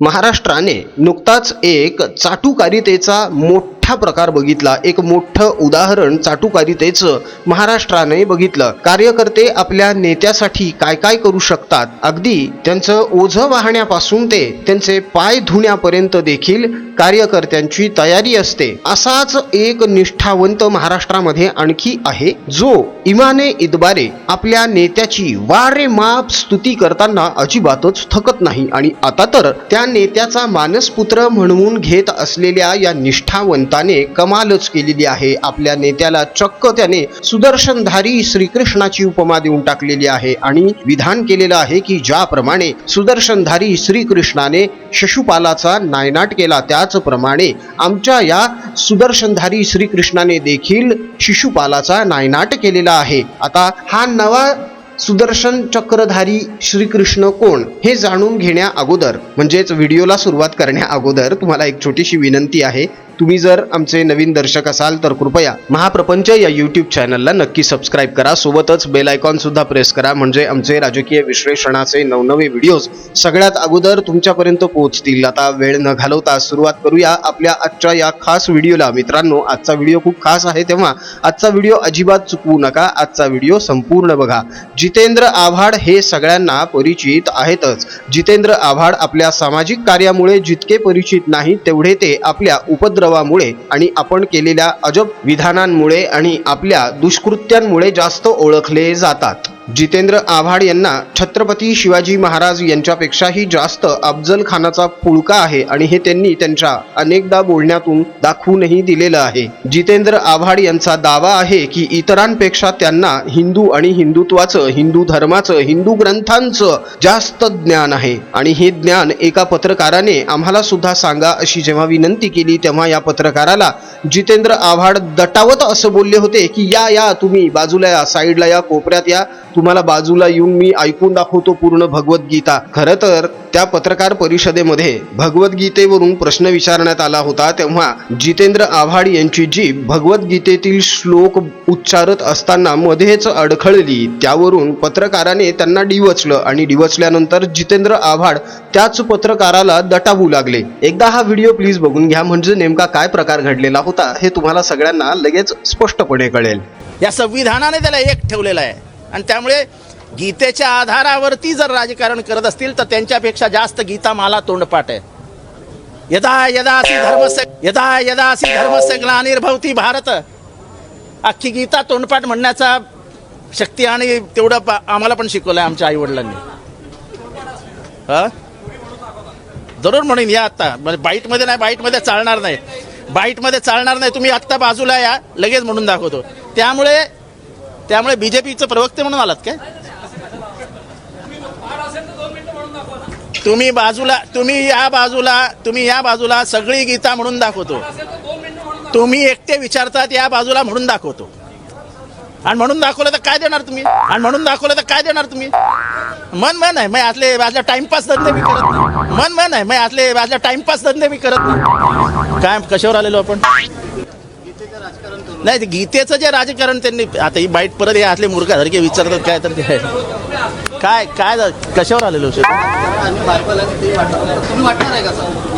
महाराष्ट्राने नुकताच एक चाटुकारितेचा मोठा प्रकार बघितला. एक मोठं उदाहरण चाटुकारितेचं महाराष्ट्राने बघितलं. कार्यकर्ते आपल्या नेत्यासाठी काय काय करू शकतात? अगदी त्यांचं ओझं वाहण्यापासून ते त्यांचे पाय धुण्यापर्यंत देखील कार्यकर्त्यांची तयारी असते. असाच एक निष्ठावंत महाराष्ट्रामध्ये आणखी आहे जो इमाने इदबारे आपल्या नेत्याची वारे माप स्तुती करताना अजिबातच थकत नाही. आणि आता तर त्या नेत्याचा मानसपुत्र म्हणून घेत असलेल्या या त्याने कमालच केलेली आहे. आपल्या नेत्याला चक्क त्याने सुदर्शनधारी श्रीकृष्णाची उपमा देऊन टाकलेली आहे आणि विधान केलेलं आहे की ज्याप्रमाणे सुदर्शनधारी श्रीकृष्णाने शिशुपालाचा नायनाट केला त्याचप्रमाणे आमच्या या सुदर्शनधारी श्रीकृष्णाने देखील शिशुपालाचा नायनाट केलेला आहे. आता हा नवा सुदर्शन चक्रधारी श्रीकृष्ण कोण हे जाणून घेण्या अगोदर म्हणजेच व्हिडिओला सुरुवात करण्या अगोदर तुम्हाला एक छोटीशी विनंती आहे. तुम्ही जर आमचे नवीन दर्शक असाल तर कृपया महाप्रपंच या यूट्यूब चॅनलला नक्की सबस्क्राईब करा. सोबतच बेल आयकॉन सुद्धा प्रेस करा. म्हणजे आमचे राजकीय विश्लेषणाचे नवनवे व्हिडिओज सगळ्यात अगोदर तुमच्यापर्यंत पोहोचतील. आता वेळ न घालवता सुरुवात करूया आपल्या आजच्या या खास व्हिडिओला मित्रांनो आजचा व्हिडिओ खूप खास आहे तेव्हा आजचा व्हिडिओ अजिबात चुकवू नका. आजचा व्हिडिओ संपूर्ण बघा. जितेंद्र आव्हाड हे सगळ्यांना परिचित आहेतच. जितेंद्र आव्हाड आपल्या सामाजिक कार्यामुळे जितके परिचित नाही तेवढे ते आपल्या उपद्रव उपद्रवामुळे आणि आपण केलेल्या अजब विधानांमुळे आणि आपल्या दुष्कृत्यांमुळे जास्त ओळखले जातात. जितेंद्र आव्हाड यांना छत्रपती शिवाजी महाराज यांच्यापेक्षाही जास्त अफजल खानाचा पुळका आहे आणि हे त्यांनी त्यांच्या अनेकदा बोलण्यातून दाखवूनही दिलेलं आहे. जितेंद्र आव्हाड यांचा दावा आहे की इतरांपेक्षा त्यांना हिंदू आणि हिंदुत्वाचं हिंदू धर्माचं हिंदू ग्रंथांचं जास्त ज्ञान आहे. आणि हे ज्ञान एका पत्रकाराने आम्हाला सुद्धा सांगा अशी जेव्हा विनंती केली तेव्हा या पत्रकाराला जितेंद्र आव्हाड दटावत असं बोलले होते की या या तुम्ही बाजूला या साईडला या कोपऱ्यात या तुम्हाला बाजूला येऊन मी ऐकून दाखवतो पूर्ण भगवद्गीता खरं तर त्या पत्रकार परिषदेमध्ये भगवद्गीतेवरून प्रश्न विचारण्यात आला होता तेव्हा जितेंद्र आव्हाड यांची जीभ भगवद्गीतेतील श्लोक उच्चारत असताना मध्येच अडखळली त्यावरून पत्रकाराने त्यांना डिवचलं आणि डिवचल्यानंतर जितेंद्र आव्हाड त्याच पत्रकाराला दटावू लागले. एकदा हा व्हिडिओ प्लीज बघून घ्या म्हणजे नेमका काय प्रकार घडलेला होता हे तुम्हाला सगळ्यांना लगेच स्पष्टपणे कळेल. या संविधानाने त्याला एक ठेवलेला आहे. आणि त्यामुळे गीतेच्या आधारावरती जर राजकारण करत असतील तर त्यांच्यापेक्षा जास्त गीता मला तोंडपाठ आहे. यदा यदा सी धर्मस्य यदा यदा सी धर्मस्य ग्लानिर्भवती भारत. अख्खी गीता तोंडपाठ म्हणण्याचा शक्ती आणि तेवढं आम्हाला पण शिकवलं आहे आमच्या आई वडिलांनी जरूर म्हणून या आत्ता म्हणजे बाईटमध्ये नाही बाईटमध्ये चालणार नाही. बाईटमध्ये चालणार नाही तुम्ही आत्ता बाजूला या लगेच म्हणून दाखवतो. त्यामुळे त्यामुळे बीजेपीचं प्रवक्ते म्हणून आलात काय? तुम्ही बाजूला तुम्ही या बाजूला तुम्ही या बाजूला सगळी गीता म्हणून दाखवतो. तुम्ही एकटे विचारतात या बाजूला म्हणून दाखवतो. आणि म्हणून दाखवलं तर काय देणार तुम्ही? आणि म्हणून दाखवलं तर काय देणार तुम्ही? मन मन आहे मग आतले माझ्या टाइमपास धंदे मी करत नाही. मन मन आहे मग आतले माझ्या टाइमपास धंदे मी करत नाही. काय कशावर आलेलो आपण? नाही ते गीतेचं जे राजकारण त्यांनी आता ही बाईट परत हे आतले की विचारतात काय तर ते काय काय कशावर आलेलो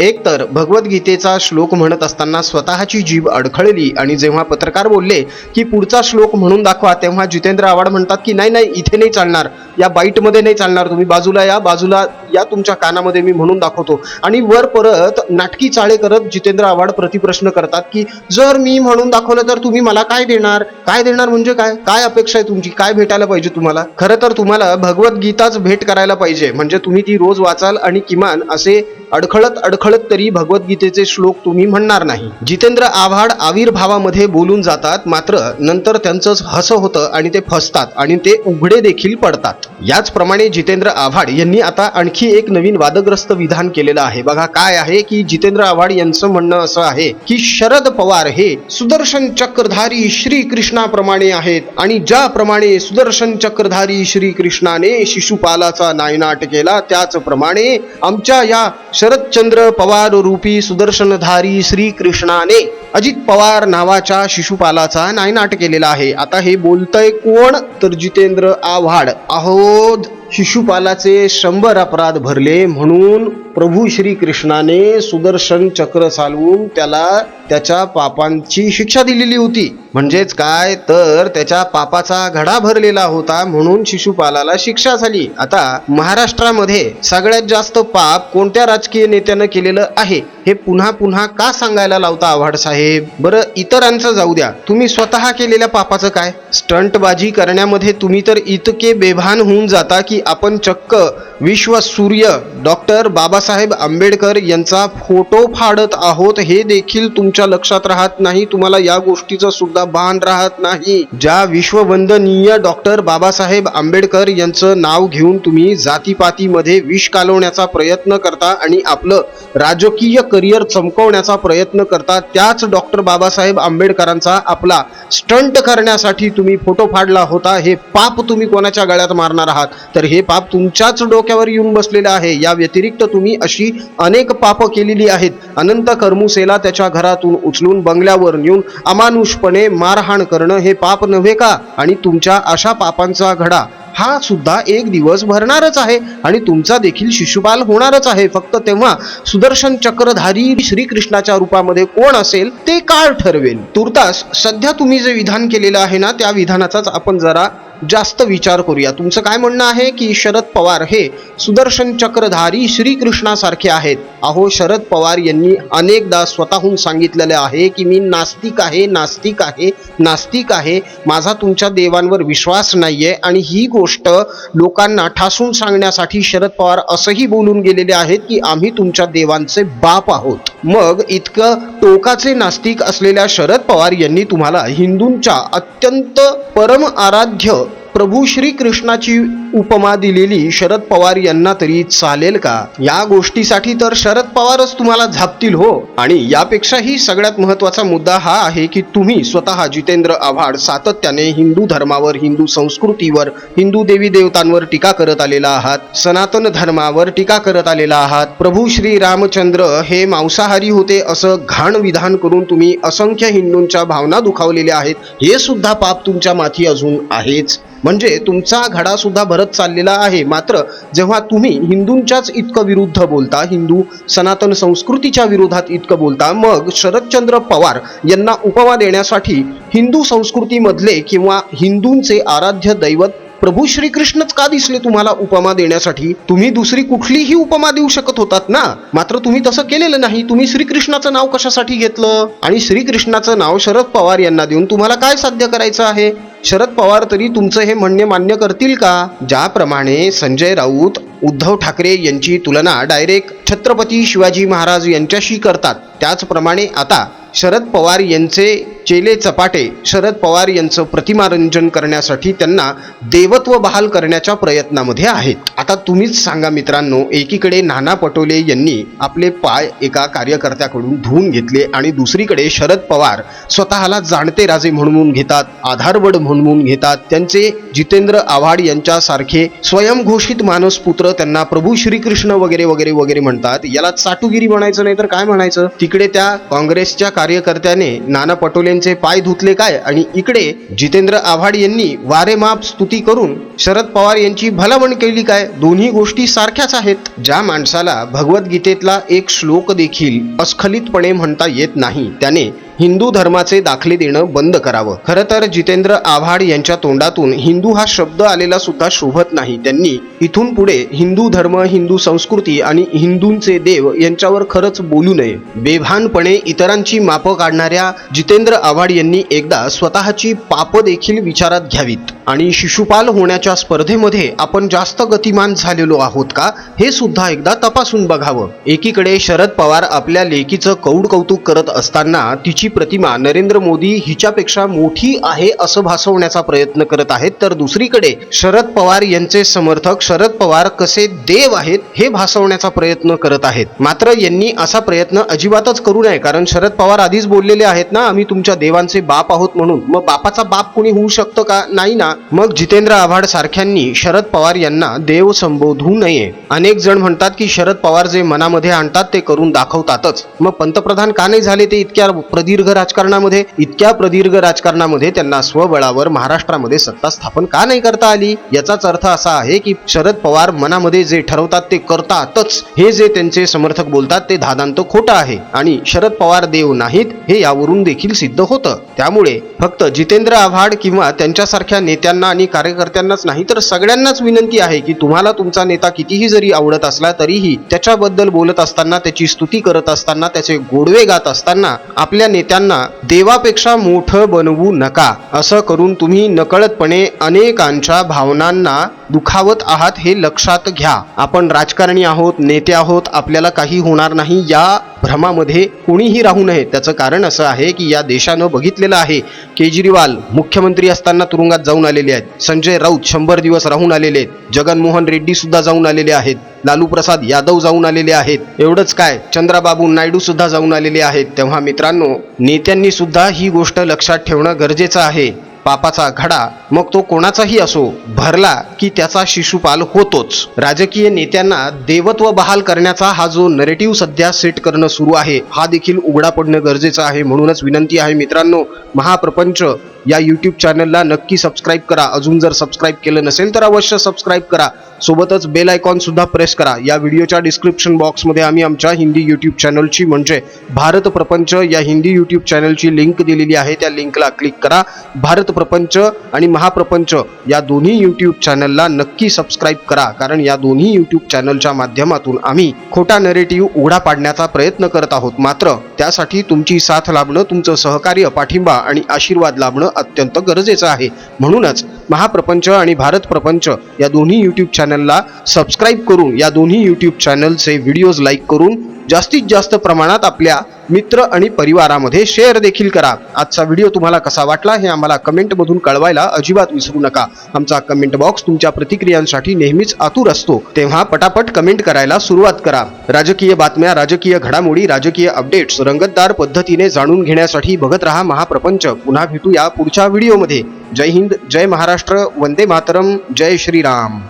एक तर भगवद्गीतेचा श्लोक म्हणत असताना स्वतःची जीभ अडखळली आणि जेव्हा पत्रकार बोलले की पुढचा श्लोक म्हणून दाखवा तेव्हा जितेंद्र आव्हाड म्हणतात की नाही नाही इथे नाही चालणार. या बाईटमध्ये नाही चालणार तुम्ही. बाजूला या बाजूला या तुमच्या कानामध्ये मी म्हणून दाखवतो. आणि वर परत नाटकी चाळे करत जितेंद्र आव्हाड प्रतिप्रश्न करतात की जर मी म्हणून दाखवलं तर तुम्ही मला काय देणार? काय देणार म्हणजे काय? काय अपेक्षा आहे तुमची? काय भेटायला पाहिजे तुम्हाला? खरं तर तुम्हाला भगवद्गीताच भेट करायला पाहिजे. म्हणजे तुम्ही ती रोज वाचाल आणि किमान असे अडखळत अडखळत तरी भगवद्गीतेचे श्लोक तुम्ही म्हणणार नाही. जितेंद्र आव्हाड आविर्भावामध्ये बोलून जातात मात्र नंतर त्यांचंच हसं होतं आणि ते फसतात आणि ते उघडे देखील पडतात. याचप्रमाणे जितेंद्र आव्हाड यांनी आता आणखी एक नवीन वादग्रस्त विधान केलेलं आहे. बघा काय आहे की जितेंद्र आव्हाड यांचं म्हणणं असं आहे की शरद पवार हे सुदर्शन चक्रधारी श्रीकृष्णाप्रमाणे आहेत आणि ज्याप्रमाणे सुदर्शन चक्रधारी श्रीकृष्णाने शिशुपालाचा नायनाट केला त्याचप्रमाणे आमच्या या शरदचंद्र पवार रूपी सुदर्शनधारी श्रीकृष्णाने अजित पवार नावाच्या शिशुपालाचा नायनाट केलेला आहे. आता हे बोलतय कोण? तर जितेंद्र आव्हाड. आहोत शिशुपालाचे शंभर अपराध भरले म्हणून प्रभू श्री कृष्णाने सुदर्शन चक्र चालवून त्याला त्याच्या पापांची शिक्षा दिलेली होती. म्हणजेच काय? तर त्याच्या पापाचा घडा भरलेला होता म्हणून शिशुपालाला शिक्षा झाली. आता महाराष्ट्रामध्ये सगळ्यात जास्त पाप कोणत्या राजकीय नेत्यानं केलेलं आहे? हे पुन्हा पुन्हा का सांगायला लावता आव्हाड साहेब? बरं इतरांचं जाऊ द्या. तुम्ही स्वतः केलेल्या पापाचं काय? स्टंटबाजी करण्यामध्ये तुम्ही तर इतके बेभान होऊन जाता की आपण चक्क विश्व सूर्य डॉक्टर बाबासाहेब आंबेडकर यांचा फोटो फाडत आहोत हे देखील तुमच्या लक्षात राहत नाही. तुम्हाला या गोष्टीचं सुद्धा भान राहत नाही. ज्या विश्ववंदनीय डॉक्टर बाबासाहेब आंबेडकर यांचं नाव घेऊन तुम्ही जातीपातीमध्ये विष कालवण्याचा प्रयत्न करता आणि आपलं राजकीय करिअर चमकवण्याचा प्रयत्न करता त्याच डॉक्टर बाबासाहेब आंबेडकरांचा आपला स्टंट करण्यासाठी तुम्ही फोटो फाडला होता हे पाप तुम्ही कोणाच्या गळ्यात मारणार आहात? तर हे पाप तुमच्याच डोक्यावर येऊन बसलेलं आहे. या व्यतिरिक्त तुम्ही अशी अनेक पाप केलेली आहेत. अनंत कर्मुसेला त्याच्या घरातून उचलून बंगल्यावर नेऊन अमानुषपणे मारहाण करणं हे पाप नव्हे का? आणि तुमच्या अशा पापांचा घडा हा सुद्धा एक दिवस भरणारच आहे. आणि तुमचा देखील शिशुपाल होणारच आहे. फक्त तेव्हा सुदर्शन चक्रधारी श्रीकृष्णाच्या रूपामध्ये कोण असेल ते काळ ठरवेल. तुर्तास सध्या तुम्ही जे विधान केलेलं आहे ना त्या विधानाचाच आपण जरा जास्त विचार करूया. तुमचं काय म्हणणं आहे की शरद पवार हे सुदर्शन चक्रधारी श्रीकृष्णासारखे आहेत? अहो शरद पवार यांनी अनेकदा स्वतःहून सांगितलेले आहे की मी नास्तिक आहे नास्तिक आहे नास्तिक आहे. माझा तुमच्या देवांवर विश्वास नाही आहे आणि ही गोष्ट लोकांना ठासून सांगण्यासाठी शरद पवार असंही बोलून गेलेले आहेत की आम्ही तुमच्या देवांचे बाप आहोत. मग इतकं टोकाचे नास्तिक असलेल्या शरद पवार यांनी तुम्हाला हिंदूंच्या अत्यंत परम आराध्य प्रभू श्रीकृष्णाची उपमा दिलेली शरद पवार यांना तरी चालेल का? या गोष्टीसाठी तर शरद पवारच तुम्हाला झापतील हो. आणि यापेक्षाही सगळ्यात महत्त्वाचा मुद्दा हा आहे की तुम्ही स्वतः जितेंद्र आव्हाड सातत्याने हिंदू धर्मावर हिंदू संस्कृतीवर हिंदू देवी देवतांवर टीका करत आलेला आहात सनातन धर्मावर टीका करत आलेला आहात. प्रभू श्री रामचंद्र हे मांसाहारी होते असं घाण विधान करून तुम्ही असंख्य हिंदूंच्या भावना दुखावलेल्या आहेत हे सुद्धा पाप तुमच्या माथी अजून आहेच. म्हणजे तुमचा घडा सुद्धा भरत चाललेला आहे. मात्र जेव्हा तुम्ही हिंदूंच्याच इतकं विरुद्ध बोलता हिंदू सनातन संस्कृतीच्या विरोधात इतकं बोलता मग शरदचंद्र पवार यांना उपमा देण्यासाठी हिंदू संस्कृतीमधले किंवा हिंदूंचे आराध्य दैवत प्रभू श्रीकृष्णच का दिसले तुम्हाला उपमा देण्यासाठी? तुम्ही दुसरी कुठलीही उपमा देऊ शकत होतात ना? मात्र तुम्ही तसं केलेलं नाही. तुम्ही श्रीकृष्णाचं नाव कशासाठी घेतलं? आणि श्रीकृष्णाचं नाव शरद पवार यांना देऊन तुम्हाला काय साध्य करायचं आहे? शरद पवार तरी तुमचं हे म्हणणे मान्य करतील का? ज्याप्रमाणे संजय राऊत उद्धव ठाकरे यांची तुलना डायरेक्ट छत्रपती शिवाजी महाराज यांच्याशी करतात. त्याचप्रमाणे आता शरद पवार यांचे चेले चपाटे शरद पवार यांचं प्रतिमारंजन करण्यासाठी त्यांना देवत्व बहाल करण्याच्या प्रयत्नामध्ये आहेत. आता तुम्हीच सांगा मित्रांनो एकीकडे नाना पटोले यांनी आपले पाय एका कार्यकर्त्याकडून धुवून घेतले आणि दुसरीकडे शरद पवार स्वतःला जाणते राजे म्हणून घेतात आधारवड म्हणून घेतात. त्यांचे जितेंद्र आव्हाड यांच्यासारखे स्वयंघोषित मानसपुत्र त्यांना प्रभू श्रीकृष्ण वगैरे वगैरे वगैरे म्हणतात. याला चाटुगिरी म्हणायचं नाही तर काय म्हणायचं? तिकडे त्या काँग्रेसच्या कार्यकर्त्याने नाना पटोलेंचे पाय धुतले काय? आणि इकडे जितेंद्र आव्हाड यांनी वारेमाप स्तुती करून शरद पवार यांची भलावण केली काय? दोन्ही गोष्टी सारख्याच आहेत. ज्या माणसाला भगवद्गीतेतला एक श्लोक देखील अस्खलितपणे म्हणता येत नाही त्याने हिंदू धर्माचे दाखले देणं बंद करावं. खरं तर जितेंद्र आव्हाड यांच्या तोंडातून हिंदू हा शब्द आलेला सुद्धा शोभत नाही. त्यांनी इथून पुढे हिंदू धर्म हिंदू संस्कृती आणि हिंदूंचे देव यांच्यावर खरंच बोलू नये. बेभानपणे इतरांची मापं काढणाऱ्या जितेंद्र आव्हाड यांनी एकदा स्वतःची पाप देखील विचारात घ्यावीत. आणि शिशुपाल होण्याच्या स्पर्धेमध्ये आपण जास्त गतिमान झालेलो आहोत का? हे सुद्धा एकदा तपासून बघावं. एकीकडे शरद पवार आपल्या लेकीचं कौड कौतुक करत असताना तिची प्रतिमा नरेंद्र मोदी हिच्यापेक्षा मोठी आहे असं भासवण्याचा प्रयत्न करत आहेत. तर दुसरीकडे शरद पवार यांचे समर्थक शरद पवार कसे देव आहेत हे भासवण्याचा प्रयत्न करत आहेत. मात्र यांनी असा प्रयत्न अजिबातच करू नये कारण शरद पवार आधीच बोललेले आहेत ना आम्ही तुमच्या देवांचे बाप आहोत म्हणून. मग बापाचा बाप कोणी होऊ शकतं का? नाही ना. मग जितेंद्र आव्हाड सारख्यांनी शरद पवार यांना देव संबोधू नये. अनेक जण म्हणतात की शरद पवार जे मनामध्ये आणतात ते करून दाखवतातच. मग पंतप्रधान का नाही झाले ते इतक्या प्रदीर्घ राजकारणामध्ये इतक्या प्रदीर्घ राजकारणामध्ये त्यांना स्वबळावर महाराष्ट्रामध्ये सत्ता स्थापन का नाही करता आली? याचाच अर्थ असा आहे की शरद पवार मनामध्ये जे ठरवतात ते करतातच. हे जे त्यांचे समर्थक बोलतात ते धादांत खोटं आहे आणि शरद पवार देव नाहीत हे यावरून देखील सिद्ध होतं. त्यामुळे फक्त जितेंद्र आव्हाड किंवा त्यांच्यासारख्या नेत्यांना आणि कार्यकर्त्यांनाच नाही तर सगळ्यांनाच विनंती आहे की तुम्हाला तुमचा नेता कितीही जरी आवडत असला तरीही त्याच्याबद्दल बोलत असताना त्याची स्तुती करत असताना त्याचे गोडवे गात असताना आपल्या नेत्यांना देवापेक्षा मोठं बनवू नका असं करून तुम्ही नकळतपणे अनेकांच्या भावनांना दुखावत आहात हे लक्षात घ्या. आपण राजकारणी आहोत नेते आहोत आपल्याला काही होणार नाही या भ्रमामध्ये कोणीही राहू नये. त्याचं कारण असं आहे की या देशानं बघितलेलं आहे केजरीवाल मुख्यमंत्री असताना तुरुंगात जाऊन आलेले आहेत. संजय राऊत शंभर दिवस राहून आलेले आहेत. जगनमोहन रेड्डी सुद्धा जाऊन आलेले आहेत. लालू प्रसाद यादव जाऊन आलेले आहेत. एवढंच काय चंद्राबाबू नायडू सुद्धा जाऊन आलेले आहेत. तेव्हा मित्रांनो नेत्यांनी सुद्धा ही गोष्ट लक्षात ठेवणं गरजेचं आहे. पापाचा घडा मग तो कोणाचाही असो भरला की त्याचा शिशुपाल होतोच. राजकीय नेत्यांना देवत्व बहाल करण्याचा हा जो नरेटिव्ह सध्या सेट करणं सुरू आहे हा देखील उघडा पडणं गरजेचं आहे म्हणूनच विनंती आहे मित्रांनो महाप्रपंच या यूट्यूब चॅनलला नक्की सबस्क्राईब करा. अजून जर सबस्क्राईब केलं नसेल तर अवश्य सबस्क्राईब करा. सोबतच बेल आयकॉन सुद्धा प्रेस करा. या व्हिडिओच्या डिस्क्रिप्शन बॉक्समध्ये आम्ही आमच्या हिंदी यूट्यूब चॅनलची म्हणजे भारत प्रपंच या हिंदी यूट्यूब चॅनलची लिंक दिलेली आहे. त्या लिंकला क्लिक करा. भारत प्रपंच आणि महाप्रपंच या दोन्ही यूट्यूब चॅनलला नक्की सबस्क्राईब करा. कारण या दोन्ही यूट्यूब चॅनलच्या माध्यमातून आम्ही खोटा नरेटिव्ह उघडा पाडण्याचा प्रयत्न करत आहोत. मात्र त्यासाठी तुमची साथ लाभणं तुमचं सहकार्य पाठिंबा आणि आशीर्वाद लाभणं अत्यंत गरजेचं आहे. म्हणूनच महाप्रपंच आणि भारत प्रपंच या दोन्ही यूट्यूब चॅनलला सबस्क्राईब करून या दोन्ही यूट्यूब चॅनलचे व्हिडिओज लाईक करून जास्तीत जास्त प्रमाणात आपल्या मित्र आणि परिवारामध्ये शेअर देखील करा. आजचा व्हिडिओ तुम्हाला कसा वाटला हे आम्हाला कमेंटमधून कळवायला अजिबात विसरू नका. आमचा कमेंट बॉक्स तुमच्या प्रतिक्रियांसाठी नेहमीच आतुर असतो. तेव्हा पटापट कमेंट करायला सुरुवात करा. राजकीय बातम्या राजकीय घडामोडी राजकीय अपडेट्स रंगतदार पद्धतीने जाणून घेण्यासाठी बघत रहा महाप्रपंच. पुन्हा भेटूया पुढच्या व्हिडिओमध्ये जय हिंद जय महाराष्ट्र वंदे मातरम जय श्रीराम.